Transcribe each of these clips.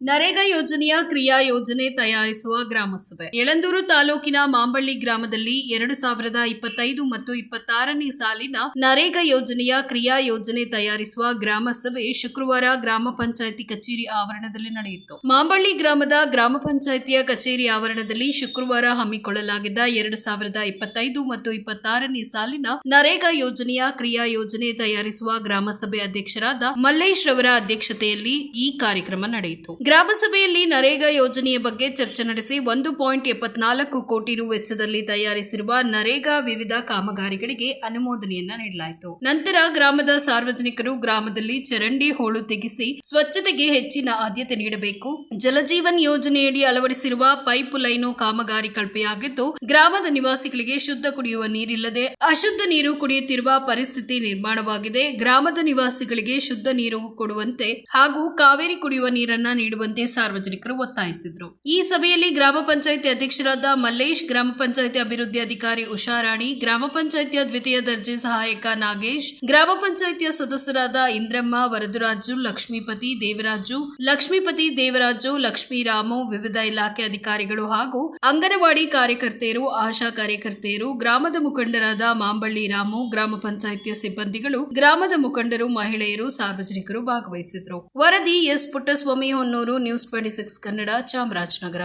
ನರೇಗಾ ಯೋಜನೆಯ ಕ್ರಿಯಾ ಯೋಜನೆ ತಯಾರಿಸುವ ಗ್ರಾಮಸಭೆ. ಯಳಂದೂರು ತಾಲೂಕಿನ ಮಾಂಬಳ್ಳಿ ಗ್ರಾಮದಲ್ಲಿ ಎರಡು ಸಾವಿರದ ಇಪ್ಪತ್ತೈದು ಮತ್ತು ಇಪ್ಪತ್ತಾರನೇ ಸಾಲಿನ ನರೇಗಾ ಯೋಜನೆಯ ಕ್ರಿಯಾ ಯೋಜನೆ ತಯಾರಿಸುವ ಗ್ರಾಮಸಭೆ ಶುಕ್ರವಾರ ಗ್ರಾಮ ಪಂಚಾಯಿತಿ ಕಚೇರಿ ಆವರಣದಲ್ಲಿ ನಡೆಯಿತು. ಮಾಂಬಳ್ಳಿ ಗ್ರಾಮದ ಗ್ರಾಮ ಪಂಚಾಯಿತಿಯ ಕಚೇರಿ ಆವರಣದಲ್ಲಿ ಶುಕ್ರವಾರ ಹಮ್ಮಿಕೊಳ್ಳಲಾಗಿದ್ದ ಎರಡು ಸಾವಿರದ ಇಪ್ಪತ್ತೈದು ಮತ್ತು ಇಪ್ಪತ್ತಾರನೇ ಸಾಲಿನ ನರೇಗಾ ಯೋಜನೆಯ ಕ್ರಿಯಾ ಯೋಜನೆ ತಯಾರಿಸುವ ಗ್ರಾಮಸಭೆ ಅಧ್ಯಕ್ಷರಾದ ಮಲ್ಲೇಶ್ ರವರ ಅಧ್ಯಕ್ಷತೆಯಲ್ಲಿ ಈ ಕಾರ್ಯಕ್ರಮ ನಡೆಯಿತು. ಗ್ರಾಮಸಭೆಯಲ್ಲಿ ನರೇಗಾ ಯೋಜನೆಯ ಬಗ್ಗೆ ಚರ್ಚೆ ನಡೆಸಿ ಒಂದು ಪಾಯಿಂಟ್ ಎಪ್ಪತ್ನಾಲ್ಕು ಕೋಟಿ ರು ವೆಚ್ಚದಲ್ಲಿ ತಯಾರಿಸಿರುವ ನರೇಗಾ ವಿವಿಧ ಕಾಮಗಾರಿಗಳಿಗೆ ಅನುಮೋದನೆಯನ್ನ ನೀಡಲಾಯಿತು. ನಂತರ ಗ್ರಾಮದ ಸಾರ್ವಜನಿಕರು ಗ್ರಾಮದಲ್ಲಿ ಚರಂಡಿ ಹೋಳು ತೆಗೆಸಿ ಸ್ವಚ್ಛತೆಗೆ ಹೆಚ್ಚಿನ ಆದ್ಯತೆ ನೀಡಬೇಕು. ಜಲಜೀವನ್ ಯೋಜನೆಯಡಿ ಅಳವಡಿಸಿರುವ ಪೈಪ್ ಲೈನು ಕಾಮಗಾರಿ ಕಳಪೆಯಾಗಿದ್ದು, ಗ್ರಾಮದ ನಿವಾಸಿಗಳಿಗೆ ಶುದ್ಧ ಕುಡಿಯುವ ನೀರಿಲ್ಲದೆ ಅಶುದ್ಧ ನೀರು ಕುಡಿಯುತ್ತಿರುವ ಪರಿಸ್ಥಿತಿ ನಿರ್ಮಾಣವಾಗಿದೆ. ಗ್ರಾಮದ ನಿವಾಸಿಗಳಿಗೆ ಶುದ್ಧ ನೀರು ಕೊಡುವಂತೆ ಹಾಗೂ ಕಾವೇರಿ ಕುಡಿಯುವ ನೀರನ್ನ ನೀಡುವಂತೆ ಸಾರ್ವಜನಿಕರು ಒತ್ತಾಯಿಸಿದರು. ಈ ಸಭೆಯಲ್ಲಿ ಗ್ರಾಮ ಪಂಚಾಯಿತಿ ಅಧ್ಯಕ್ಷರಾದ ಮಲ್ಲೇಶ್, ಗ್ರಾಮ ಪಂಚಾಯಿತಿ ಅಭಿವೃದ್ಧಿ ಅಧಿಕಾರಿ ಉಷಾರಾಣಿ, ಗ್ರಾಮ ಪಂಚಾಯಿತಿಯ ದ್ವಿತೀಯ ದರ್ಜೆ ಸಹಾಯಕ ನಾಗೇಶ್, ಗ್ರಾಮ ಪಂಚಾಯಿತಿಯ ಸದಸ್ಯರಾದ ಇಂದ್ರಮ್ಮ, ವರದರಾಜು, ಲಕ್ಷ್ಮೀಪತಿ ದೇವರಾಜು ಲಕ್ಷ್ಮೀಪತಿ ದೇವರಾಜು ಲಕ್ಷ್ಮೀರಾಮು ವಿವಿಧ ಇಲಾಖೆ ಅಧಿಕಾರಿಗಳು ಹಾಗೂ ಅಂಗನವಾಡಿ ಕಾರ್ಯಕರ್ತೆಯರು, ಆಶಾ ಕಾರ್ಯಕರ್ತೆಯರು, ಗ್ರಾಮದ ಮುಖಂಡರಾದ ಮಾಂಬಳ್ಳಿ ರಾಮು, ಗ್ರಾಮ ಪಂಚಾಯಿತಿಯ ಸಿಬ್ಬಂದಿಗಳು, ಗ್ರಾಮದ ಮುಖಂಡರು, ಮಹಿಳೆಯರು, ಸಾರ್ವಜನಿಕರು ಭಾಗವಹಿಸಿದರು. ವರದಿ S Puttaswamy Honnur news twenty six Kannada Chamarajanagar.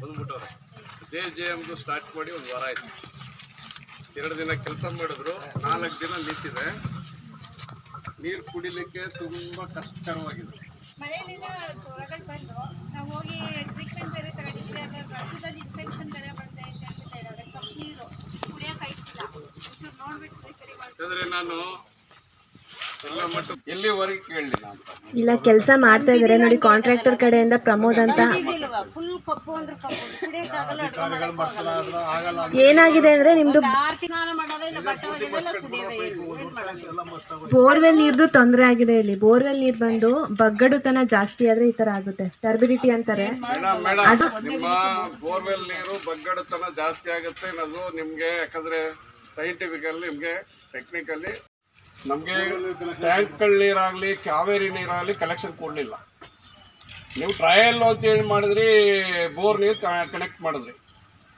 ಬಂದ್ಬಿಟ್ಟವ್ರೆ. J J ಎಮ್ದು ಸ್ಟಾರ್ಟ್ ಮಾಡಿ ಒಂದು ವಾರ ಆಯ್ತು. ಎರಡು ದಿನ ಕೆಲಸ ಮಾಡಿದ್ರು ನಾಲ್ಕು ದಿನ ನಿಂತಿದೆ. ನೀರು ಕುಡಿಲಿಕ್ಕೆ ತುಂಬ ಕಷ್ಟಕರವಾಗಿದೆ ಇನ್ಫೆಕ್ಷನ್ ಬೇರೆ ಬರ್ತಾ ಇದೆ ಅಂತ ಹೇಳಿದ್ರೆ ಕಪ್ ನೀರು ಕುಡಿಯೋಕೆ ನಾನು ಇಲ್ಲ ಕೆಲಸ ಮಾಡ್ತಾ ಇದಾರೆ ನೋಡಿ ಕಾಂಟ್ರಾಕ್ಟರ್ ಕಡೆಯಿಂದ ಪ್ರಮೋದ್ ಅಂತ. ಏನಾಗಿದೆ ಅಂದ್ರೆ ನಿಮ್ದು? ಬೋರ್ವೆಲ್ ನೀರ್ದು ತೊಂದರೆ ಆಗಿದೆ ಇಲ್ಲಿ ಬೋರ್ವೆಲ್ ನೀರ್ ಬಂದು ಬಗ್ಗಡುತನ ಜಾಸ್ತಿ ಆದ್ರೆ ಈ ತರ ಆಗುತ್ತೆ ಟರ್ಬಿಡಿಟಿ ಅಂತಾರೆ ಬೋರ್ವೆಲ್ ನೀರು ಬಗ್ಗಡುತನ ಜಾಸ್ತಿ ಆಗುತ್ತೆ ನಿಮಗೆ ಯಾಕಂದ್ರೆ ಸೈಂಟಿಫಿಕಲ್ಲಿ ನಿಮಗೆ ಟೆಕ್ನಿಕಲಿ ನಮಗೆ ಟ್ಯಾಂಕ್ಗಳ ನೀರಾಗಲಿ ಕಾವೇರಿ ನೀರಾಗಲಿ ಕಲೆಕ್ಷನ್ ಕೊಡಲಿಲ್ಲ. ನೀವು ಟ್ರಯಲ್ ಅಂತ ಹೇಳಿ ಮಾಡಿದ್ರಿ ಬೋರ್ ನೀರು ಕನೆಕ್ಟ್ ಮಾಡಿದ್ರಿ.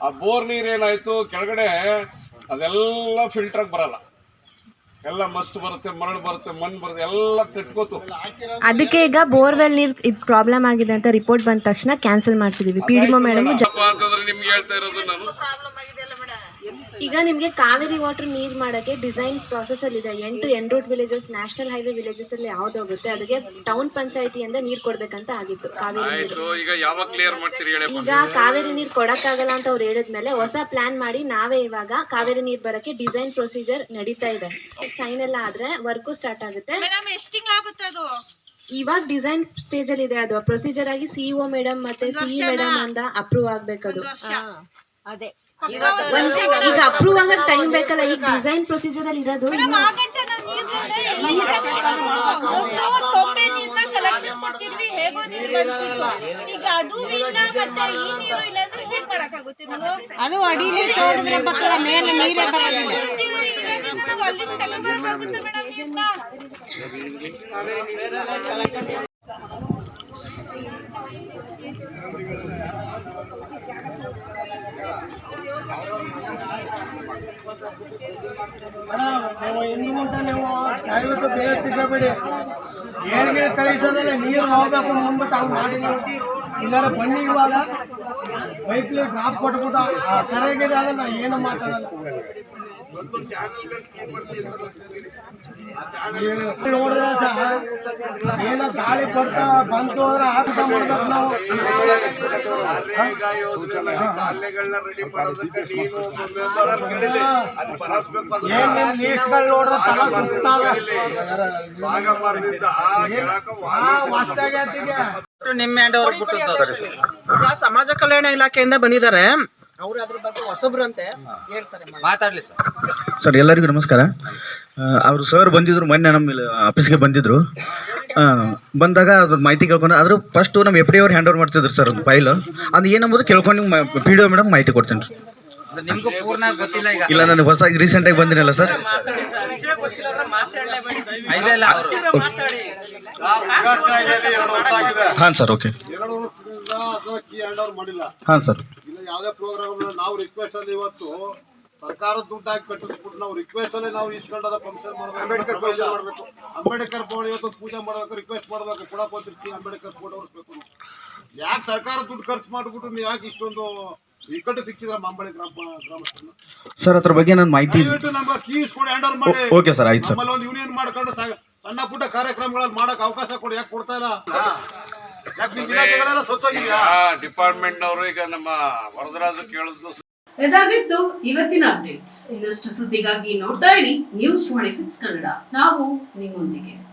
ಆ ಬೋರ್ ನೀರು ಏನಾಯಿತು ಕೆಳಗಡೆ ಅದೆಲ್ಲ ಫಿಲ್ಟ್ರಾಗಿ ಬರಲ್ಲ. ಎಲ್ಲ ಮಸ್ತ್ ಬರುತ್ತೆ ಮರಳು ಬರುತ್ತೆ ಮಣ್ಣು ಬರುತ್ತೆ ಎಲ್ಲ ತಿಟ್ಕೋತು. ಅದಕ್ಕೆ ಈಗ ಬೋರ್ವೆಲ್ ನೀರ್ ಇದು ಪ್ರಾಬ್ಲಮ್ ಆಗಿದೆ ಅಂತ ರಿಪೋರ್ಟ್ ಬಂದ ತಕ್ಷಣ ಕ್ಯಾನ್ಸಲ್ ಮಾಡ್ತಿದೀವಿ ಪಿ ಡಿ ಮೇಡಮ್ ಅಂತಂದ್ರೆ ನಿಮ್ಗೆ ಹೇಳ್ತಾ ಇರೋದು ನಾನು. ಈಗ ನಿಮಗೆ ಕಾವೇರಿ ವಾಟರ್ ನೀರ್ ಮಾಡೋಕ್ಕೆ ಡಿಸೈನ್ ಪ್ರಾಸೆಸ್ ಅಲ್ಲಿ ಇದೆ. ಎಂಟು en route villages national highway villages ಅಲ್ಲಿ ಯಾವ್ದು ಹೋಗುತ್ತೆ? ಅದಕ್ಕೆ ಟೌನ್ ಪಂಚಾಯತಿಯಿಂದ ನೀರ್ ಕೊಡ್ಬೇಕಂತ ಆಗಿತ್ತು ಕಾವೇರಿ ನೀರು. ಆಯ್ತು ಈಗ ಯಾವಾಗ ಕ್ಲಿಯರ್ ಮಾಡ್ತೀರಿ ಹೇಳಿ ಈಗ ಕಾವೇರಿ ನೀರ್ ಕೊಡಕ್ಕಾಗಲ್ಲ ಅಂತ ಅವ್ರು ಹೇಳಿದ್ಮೇಲೆ ಹೊಸ ಪ್ಲಾನ್ ಮಾಡಿ ನಾವೇ ಇವಾಗ ಕಾವೇರಿ ನೀರ್ ಬರಕ್ಕೆ ಡಿಸೈನ್ ಪ್ರೊಸೀಜರ್ ನಡೀತಾ ಇದೆ. ಸೈನ್ ಎಲ್ಲ ಆದ್ರೆ ವರ್ಕು ಸ್ಟಾರ್ಟ್ ಆಗುತ್ತೆ. ಮೇಡಮ್ ಎಷ್ಟು ತಿಂಗಳಾಗುತ್ತೆ ಅದು? ಇವಾಗ ಡಿಸೈನ್ ಸ್ಟೇಜ್ ಅಲ್ಲಿ ಇದೆ ಅದು. ಪ್ರೊಸೀಜರ್ ಆಗಿ ಸಿಇಒ ಮೇಡಮ್ ಮತ್ತೆ ಸಿಇ ಮೇಡಮ್ ಅಂತ ಅಪ್ರೂವ್ ಆಗ್ಬೇಕದು. ಅದೇ. ಈಗ ಅಪ್ರೂವ್ ಆಗಕ್ ಟೈಮ್ ಬೇಕಲ್ಲ ಈಗ ಡಿಸೈನ್ ಪ್ರೊಸೀಜರ್ ಅಲ್ಲಿ ಇರೋದು ಇನ್ನು- ತೊಂಬೆ ನೀರ್ನ ಕಲೆಕ್ಷನ್ ಕೊಡ್ತಿದ್ವಿ ಹೇಗೋ ನೀರು ಬಂದ್ಬಿಟ್ಟು. ಈಗ ಅದು ಇಲ್ಲ ಮತ್ತೆ ಈ ನೀರು ಇಲ್ಲ ಅಂದ್ರೆ ಹೇಗ್ ಮಾಡಕ್ಕಾಗುತ್ತೆ ನಾವು ಅದು ಅಡಿಲಿ ತೋಡಿದ್ರೆ ಮಕ್ಕಳ ಮೇಲೆ ನೀರೇ ಬರೋದಿಲ್ಲ ಇರೋದ್ರಿಂದ ನಾವು ಕಳಿಸೋದಲ್ಲ, ನೀರು ಹೋಗಬೇಕು ಮುಂದೆ ತಾವು ಮಾಡಿ ಇಲ್ಲಾರ ಬನ್ನಿ ಇವಾಗ. ಬೈಕ್ಲಿ ಡ್ರಾಪ್ ಕೊಟ್ಬಿಟ್ಟು ಸರಿಯಾಗಿದೆ ಅಂದ್ರೆ ನಾ ಏನು ಮಾತಾಡಲ್ಲ. ನೋಡಿದ್ರೆ ಸಹ ಏನೋ ಗಾಳಿ ಕೊಡ್ತಾ ಬಂತು ಅಂದ್ರೆ ಆಟ ಮಾಡ್ಬೇಕು ನಾವು ಈಗ ಸಮಾಜ ಕಲ್ಯಾಣ ಇಲಾಖೆಯಿಂದ ಬಂದಿದ್ದಾರೆ. ಅವ್ರು ಅದ್ರ ಬಗ್ಗೆ ಹೊಸಬ್ರಂತೆ ಹೇಳ್ತಾರೆ ಮಾತಾಡ್ಲಿ ಸರ್. ಸರ್ ಎಲ್ಲರಿಗೂ ನಮಸ್ಕಾರ. ಅವರು ಸರ್ ಬಂದಿದ್ರು ಮೊನ್ನೆ ನಮ್ಮ ಇಲ್ಲಿ ಆಫೀಸ್ಗೆ ಬಂದಿದ್ರು. ಆ, ಬಂದಾಗ ಅದ್ರ ಮಾಹಿತಿ ಕೇಳ್ಕೊಂಡು ಆದ್ರೂ ಫಸ್ಟು ನಮ್ಮ ಎಫ್ ಡಿ ಅವ್ರು ಹ್ಯಾಂಡ್ ಓವರ್ ಮಾಡ್ತಿದ್ರು ಸರ್ ಒಂದು ಫೈಲ್ ಅದು ಏನಂಬುದು ಕೇಳ್ಕೊಂಡು ಪಿ ಡಿ ಒ ಮೇಡಮ್ ಮಾಹಿತಿ ಕೊಡ್ತೇನೆ ರೀ ನಿಮ್ಗೂ ಪೂರ್ಣ ಗೊತ್ತಿಲ್ಲ ಈಗ. ಇಲ್ಲ ನನಗೆ ಹೊಸ ರೀಸೆಂಟಾಗಿ ಬಂದಿನಲ್ಲ ಸರ್ ಹಾನ್ ಗೊತ್ತಿಲ್ಲ ಅಂದ್ರೆ ಮಾತಾಡಲೇಬೇಡಿ ಇಲ್ಲ ಇಲ್ಲ ಅವರು ಮಾತಾಡಿ ಹಾಂ ಸರ್ ಓಕೆ ಎರಡು ವರ್ಷದಿಂದ ಅದು ಕೀ ಹ್ಯಾಂಡ್ ಓವರ್ ಮಾಡಿಲ್ಲ. ಹಾಂ ಸರ್ ಯಾವುದೇ ಪ್ರೋಗ್ರಾಮ್ ನಾವು ರಿಕ್ವೆಸ್ಟ್ ಅಲ್ಲಿ ಇವತ್ತು ಸರ್ಕಾರದ ದುಡ್ಡು ಹಾಕಿ ಕಟ್ಟಿಸ್ಬಿಟ್ಟು ನಾವು ರಿಕ್ವೆಸ್ಟ್ ಅಲ್ಲಿ ನಾವು ಇಸ್ಕೊಂಡದ ಫಂಕ್ಷನ್ ಮಾಡಬೇಕು ಅಂಬೇಡ್ಕರ್ ಪೂಜೆ ಮಾಡಬೇಕು. ಅಂಬೇಡ್ಕರ್ ಭವನ ಇವತ್ತು ಪೂಜೆ ಮಾಡಬೇಕು ರಿಕ್ವೆಸ್ಟ್ ಮಾಡಬೇಕು ಕುಡಪತ್ರಿಕೆ ಅಂಬೇಡ್ಕರ್ ಪೌಡ್ ಹೊರಿಸ್ಬೇಕು ಯಾಕೆ ಸರ್ಕಾರ ದುಡ್ಡು ಖರ್ಚು ಮಾಡಿಬಿಟ್ಟು ನೀವು ಯಾಕೆ ಇಷ್ಟೊಂದು ಇಕ್ಕಟ್ಟು ಸಿಕ್ಕಿದ್ರ ಮಾಂಬಳಿ ಗ್ರಾಮ ಗ್ರಾಮಸ್ಥರು ಸರ್ ಅದ್ರ ಬಗ್ಗೆ ನಾನು ಮಾಹಿತಿ ದಯವಿಟ್ಟು ನಮ್ಗೆ ಕೀ ಕೊಡಿ ಹ್ಯಾಂಡ್ ಓವರ್ ಮಾಡಿ. ಓಕೆ ಸರ್ ಆಯ್ತು ಸರ್ ನಮ್ಮಲ್ಲಿ ಒಂದು ಯೂನಿಯನ್ ಮಾಡ್ಕೊಂಡು ಸಣ್ಣ ಪುಟ್ಟ ಕಾರ್ಯಕ್ರಮಗಳಲ್ಲಿ ಮಾಡಕ್ ಅವಕಾಶ ಕೊಡಿ ಯಾಕೆ ಕೊಡ್ತಾ ಇಲ್ಲ? ಸತ್ತೋಗಿದ್ಯಾ? ಡಿಪಾರ್ಟ್ಮೆಂಟ್ನವರು ಈಗ ನಮ್ಮ ವರದರಾಜು ಕೇಳಿದ್ರು ಇದಾಗಿತ್ತು ಇವತ್ತಿನ ಅಪ್ಡೇಟ್ಸ್. ಇನ್ನಷ್ಟು ಸುದ್ದಿಗಾಗಿ ನೋಡ್ತಾ ಇರಿ. News twenty six Kannada. ನಾವು ನಿಮ್ಮೊಂದಿಗೆ.